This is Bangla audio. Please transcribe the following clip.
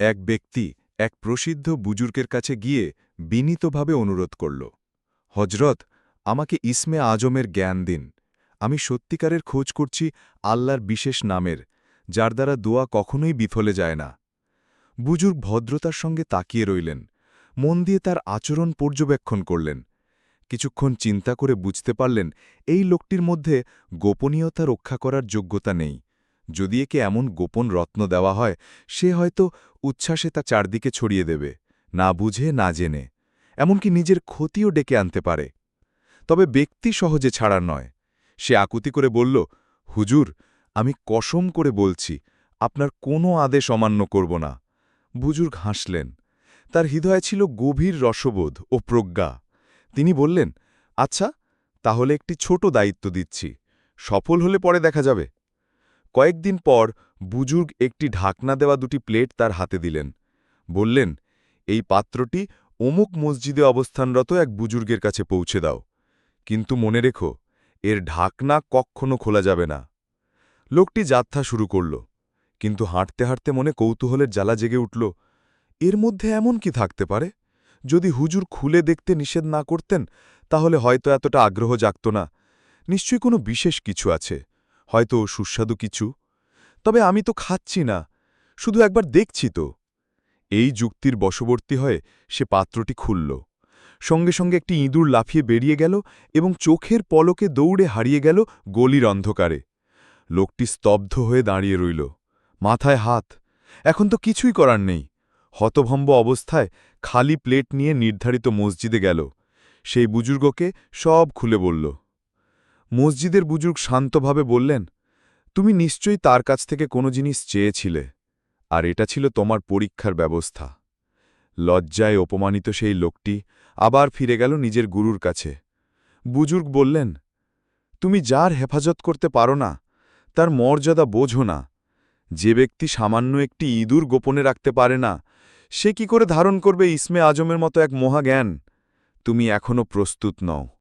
এক ব্যক্তি এক প্রসিদ্ধ বুজুর্গের কাছে গিয়ে বিনীতভাবে অনুরোধ করল হজরত আমাকে ইসমে আজমের জ্ঞান দিন। আমি সত্যিকারের খোঁজ করছি আল্লাহর বিশেষ নামের, যার দ্বারা দোয়া কখনোই বিফলে যায় না। বুজুর্গ ভদ্রতার সঙ্গে তাকিয়ে রইলেন, মন দিয়ে তার আচরণ পর্যবেক্ষণ করলেন। কিছুক্ষণ চিন্তা করে বুঝতে পারলেন, এই লোকটির মধ্যে গোপনীয়তা রক্ষা করার যোগ্যতা নেই। যদি একে এমন গোপন রত্ন দেওয়া হয়, সে হয়তো উচ্ছ্বাসে তা চারদিকে ছড়িয়ে দেবে, না বুঝে, না জেনে। এমনকি নিজের ক্ষতিও ডেকে আনতে পারে। তবে ব্যক্তি সহজে ছাড়ার নয়। সে আকুতি করে বলল, হুজুর, আমি কসম করে বলছি, আপনার কোনো আদেশ অমান্য করব না। বুজুর্গ হাসলেন। তার হৃদয়ে ছিল গভীর রসবোধ ও প্রজ্ঞা। তিনি বললেন আচ্ছা তাহলে একটি ছোট দায়িত্ব দিচ্ছি। সফল হলে পরে দেখা যাবে। কয়েকদিন পর বুজুর্গ একটি ঢাকনা দেওয়া দুটি প্লেট তার হাতে দিলেন। বললেন, এই পাত্রটি অমুক মসজিদে অবস্থানরত এক বুজুর্গের কাছে পৌঁছে দাও। কিন্তু মনে রেখো, এর ঢাকনা কক্ষণও খোলা যাবে না। লোকটি যাত্রা শুরু করল, কিন্তু হাঁটতে হাঁটতে মনে কৌতূহলের জ্বালা জেগে উঠল, এর মধ্যে এমন কি থাকতে পারে? যদি হুজুর খুলে দেখতে নিষেধ না করতেন, তাহলে হয়তো এতটা আগ্রহ জাগত না। নিশ্চয়ই কোনো বিশেষ কিছু আছে। হয়তো সুস্বাদু কিছু। তবে আমি তো খাচ্ছি না, শুধু একবার দেখছি তো। এই যুক্তির বশবর্তী হয়ে সে পাত্রটি খুলল। সঙ্গে সঙ্গে একটি ইঁদুর লাফিয়ে বেরিয়ে গেল এবং চোখের পলকে দৌড়ে হারিয়ে গেল গলির অন্ধকারে। লোকটি স্তব্ধ হয়ে দাঁড়িয়ে রইল। মাথায় হাত, এখন তো কিছুই করার নেই। হতভম্ব অবস্থায় খালি প্লেট নিয়ে নির্ধারিত মসজিদে গেল। সেই বুজুর্গকে সব খুলে বলল মসজিদের বুজুর্গ শান্তভাবে বললেন, তুমি নিশ্চয়ই তার কাছ থেকে কোনো জিনিস চেয়েছিলে, আর এটা ছিল তোমার পরীক্ষার ব্যবস্থা। লজ্জায় অপমানিত সেই লোকটি আবার ফিরে গেল নিজের গুরুর কাছে। বুজুর্গ বললেন, তুমি যার হেফাজত করতে পারো না, তার মর্যাদা বোঝো না। যে ব্যক্তি সামান্য একটি ইঁদুর গোপনে রাখতে পারে না, সে কি করে ধারণ করবে ইসমে আজমের মতো এক মহাজ্ঞান? তুমি এখনও প্রস্তুত নও।